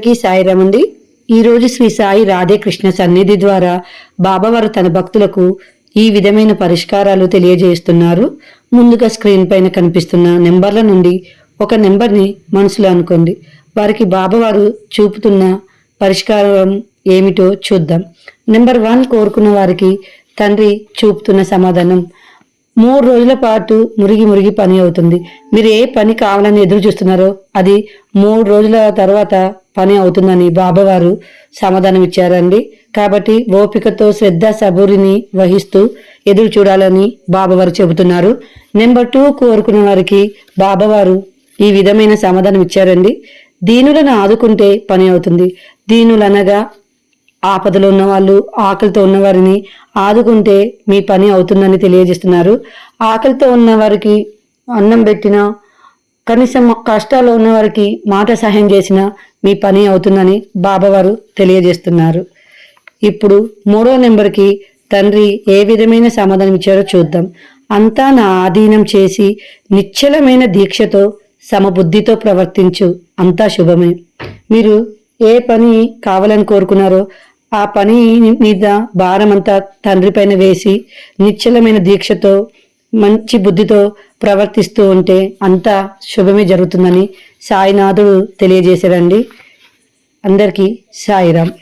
అందరికీ సాయిరామండి. ఈరోజు శ్రీ సాయి రాధేకృష్ణ సన్నిధి ద్వారా బాబావారు తన భక్తులకు ఈ విధమైన పరిష్కారాలు తెలియజేస్తున్నారు. ముందుగా స్క్రీన్ పైన కనిపిస్తున్న నెంబర్ల నుండి ఒక నెంబర్ని మనసులో అనుకోండి. వారికి బాబావారు చూపుతున్న పరిష్కారం ఏమిటో చూద్దాం. నెంబర్ వన్ కోరుకున్న వారికి తండ్రి చూపుతున్న సమాధానం మూడు రోజుల పాటు మురిగి మురిగి పని అవుతుంది. మీరు ఏ పని కావాలని ఎదురు చూస్తున్నారో అది మూడు రోజుల తర్వాత పని అవుతుందని బాబావారు సమాధానం ఇచ్చారండి. కాబట్టి ఓపికతో శ్రద్ధ సబూరిని వహిస్తూ ఎదురు చూడాలని బాబావారు చెబుతున్నారు. నెంబర్ టూ కోరుకున్న వారికి బాబావారు ఈ విధమైన సమాధానం ఇచ్చారండి. దీనులను ఆదుకుంటే పని అవుతుంది. దీనులనగా ఆపదలో ఉన్న వాళ్ళు ఆకలితో ఉన్నవారిని ఆదుకుంటే మీ పని అవుతుందని తెలియజేస్తున్నారు. ఆకలితో ఉన్నవారికి అన్నం పెట్టిన కనీసం కష్టాల్లో ఉన్నవారికి మాట సహాయం చేసిన మీ పని అవుతుందని బాబావారు తెలియజేస్తున్నారు. ఇప్పుడు మూడో నెంబర్కి తండ్రి ఏ విధమైన సమాధానం ఇచ్చారో చూద్దాం. అంతా నా ఆధీనం చేసి నిశ్చలమైన దీక్షతో సమబుద్ధితో ప్రవర్తించు. అంతా శుభమే. మీరు ఏ పని కావాలని కోరుకున్నారో ఆ పని మీద భారమంతా తండ్రి పైన వేసి నిశ్చలమైన దీక్షతో మంచి బుద్ధితో ప్రవర్తిస్తూ ఉంటే అంతా శుభమే జరుగుతుందని సాయినాథుడు తెలియజేశారండి అందరికీ సాయిరామ్.